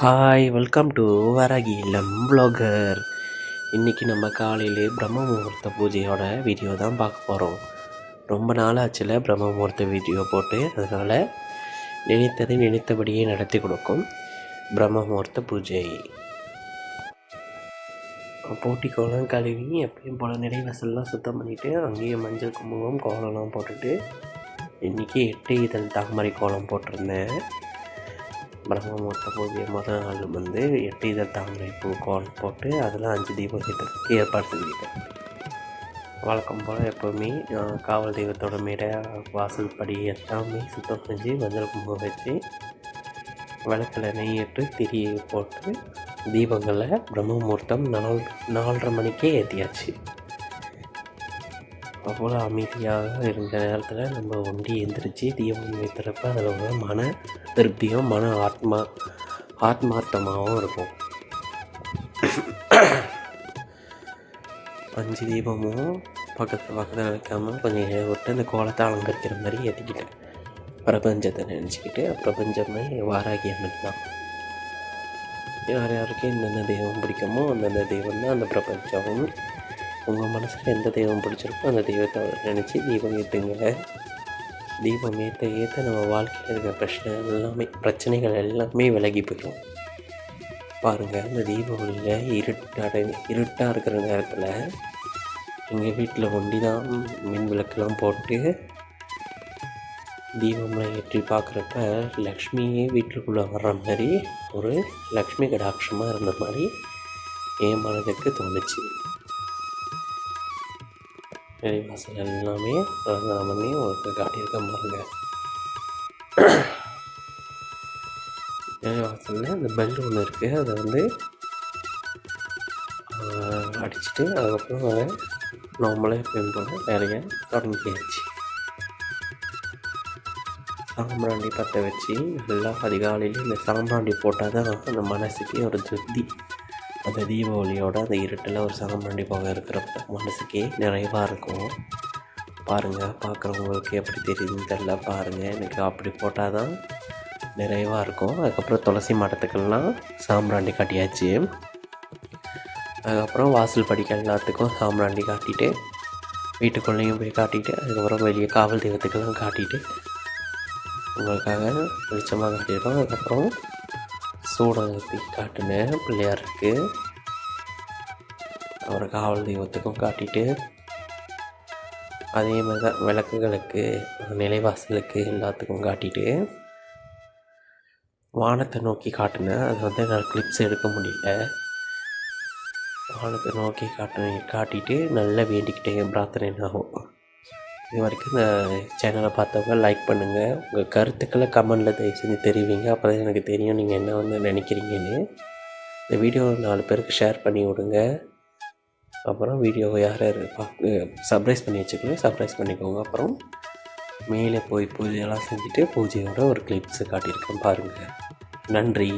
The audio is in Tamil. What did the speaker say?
ஹாய் வெல்கம் டு வரகி இல்லம் ப்ளாகர் இன்றைக்கி நம்ம காலையிலே பிரம்ம முகூர்த்த பூஜையோட வீடியோ தான் பார்க்க போகிறோம் ரொம்ப நாள் ஆச்சுல பிரம்ம முகூர்த்த வீடியோ போட்டு அதனால் நினைத்ததை நினைத்தபடியே நடத்தி கொடுக்கும் பிரம்ம முகூர்த்த பூஜை. போட்டி கோலம் கழுவி எப்பயும் போல் நிலைவாசல்லாம் சுத்தம் பண்ணிவிட்டு அங்கேயே மஞ்சள் குங்குமம் கோலம்லாம் போட்டுட்டு இன்றைக்கி எட்டு இதழ் தாமரை கோலம் போட்டிருந்தேன். பிரம்ம முகூர்த்த பூஜை முதல் நாள் வந்து எட்டு இதழ் தாமரை பூ கோலம் போட்டு அதில் அஞ்சு தீபம் ஏற்றுறதுக்கு ஏற்பாடு செஞ்சுக்கிட்டேன். வழக்கம் போல் எப்போவுமே காவல் தெய்வத்தோட மேடை வாசல் படி எல்லாமே சுத்தம் செஞ்சு மஞ்சள் குங்குமம் வச்சு விளக்கில் நெய்யிட்டு திரியை போட்டு தீபங்களை பிரம்ம முகூர்த்தம் நாலு நாலரை மணிக்கே ஏற்றியாச்சு அப்போது அமைதியாக இருந்த நேரத்தில் நம்ம ஒண்டி எந்திரிச்சு தீபம் வைத்துறப்ப அதில் ஒரு மன திருப்தியும் மன ஆத்மா ஆத்மார்த்தமாகவும் இருக்கும். அஞ்சு தீபமும் பக்கத்து பக்கத்தில் வைக்காமல் கொஞ்சம் விட்டு அந்த கோலத்தை அலங்கரிக்கிற மாதிரி ஏற்றிக்கிட்டேன் பிரபஞ்சத்தை நினச்சிக்கிட்டு பிரபஞ்சமே வாராகி அம்மன் தான் யார் யாருக்கு எந்தெந்த தெய்வம் பிடிக்குமோ அந்தந்த தெய்வம் தான் அந்த பிரபஞ்சமும் உங்கள் மனசில் எந்த தெய்வம் பிடிச்சிருக்கோ அந்த தெய்வத்தை நினச்சி தீபம் ஏற்றுங்க தீபம் ஏற்ற ஏற்ற நம்ம வாழ்க்கையில் இருக்கிற பிரச்சனை எல்லாமே பிரச்சனைகள் எல்லாமே விலகி போயிடும் பாருங்கள் அந்த தீபாவளியில் இருட்டாட இருட்டாக இருக்கிற நேரத்தில் எங்கள் வீட்டில் ஒண்டி தான் மின் விளக்கெல்லாம் போட்டு தீபம்லாம் ஏற்றி பார்க்குறப்ப லக்ஷ்மியே வீட்டுக்குள்ளே வர்ற மாதிரி ஒரு லக்ஷ்மி கடாட்சமாக இருந்த மாதிரி என் மனதுக்கு தோணுச்சு. வெளிவாசல் எல்லாமே அலங்காரம் பண்ணி உங்களுக்கு காட்டியிருக்கேன் பாருங்க வெளிவாசலில் இந்த பெல் ஒன்று இருக்குது அதை வந்து அடிச்சுட்டு அதுக்கப்புறம் அதை நார்மலாக எப்பயும் வேலையை தொடங்கியாச்சு சாம்பிராண்டி பற்ற வச்சு நல்லா அதிகாலையில் இந்த சாம்பிராண்டி போட்டால் தான் அந்த மனசுக்கே ஒரு திருப்தி அந்த தீபாவளியோட அந்த இருட்டில் ஒரு சாம்பிராண்டி போக இருக்கிறப்ப மனசுக்கே நிறைவாக இருக்கும். பாருங்கள் பார்க்குறவங்களுக்கு எப்படி தெரியுதுன்னு தெரில பாருங்கள் எனக்கு அப்படி போட்டால் தான் நிறைவாக இருக்கும். அதுக்கப்புறம் துளசி மடத்துக்கெல்லாம் சாம்பிராண்டி காட்டியாச்சு. அதுக்கப்புறம் வாசல் படிக்க எல்லாத்துக்கும் சாம்பிராண்டி காட்டிட்டு வீட்டுக்குள்ளேயும் போய் காட்டிட்டு அதுக்கப்புறம் வெளியே காவல் தெய்வத்துக்கெல்லாம் காட்டிட்டு உங்களுக்காக வெளிச்சமாக காட்டியிருக்கோம் அதுக்கப்புறம் சூடகத்தி காட்டினேன் பிள்ளையாருக்கு. அப்புறம் காவல் தெய்வத்துக்கும் காட்டிட்டு அதே மாதிரி தான் விளக்குகளுக்கு நிலைவாசலுக்கு எல்லாத்துக்கும் காட்டிட்டு வானத்தை நோக்கி காட்டினேன் அது வந்து நான் கிளிப்ஸ் எடுக்க முடியல. வானத்தை நோக்கி காட்டு காட்டிட்டு நல்லா வேண்டிக்கிட்டேன் பிரார்த்தனை ஆகும் இது வரைக்கும் இந்த சேனலை பார்த்தவங்க லைக் பண்ணுங்கள் உங்கள் கருத்துக்களை கமெண்டில் தயவு செஞ்சு தெரிவிங்க. அப்போ தான் எனக்கு தெரியும் நீங்கள் என்ன வந்து நினைக்கிறீங்கன்னு. இந்த வீடியோ நாலு பேருக்கு ஷேர் பண்ணி விடுங்க. அப்புறம் வீடியோவை யார் யார் பார்க்க சர்ப்ரைஸ் பண்ணி வச்சுக்கணும் சர்ப்ரைஸ் பண்ணிக்கோங்க. அப்புறம் மேலே போய் பூஜையெல்லாம் செஞ்சுட்டு பூஜையோட ஒரு கிளிப்ஸு காட்டியிருக்கேன் பாருங்கள் நன்றி.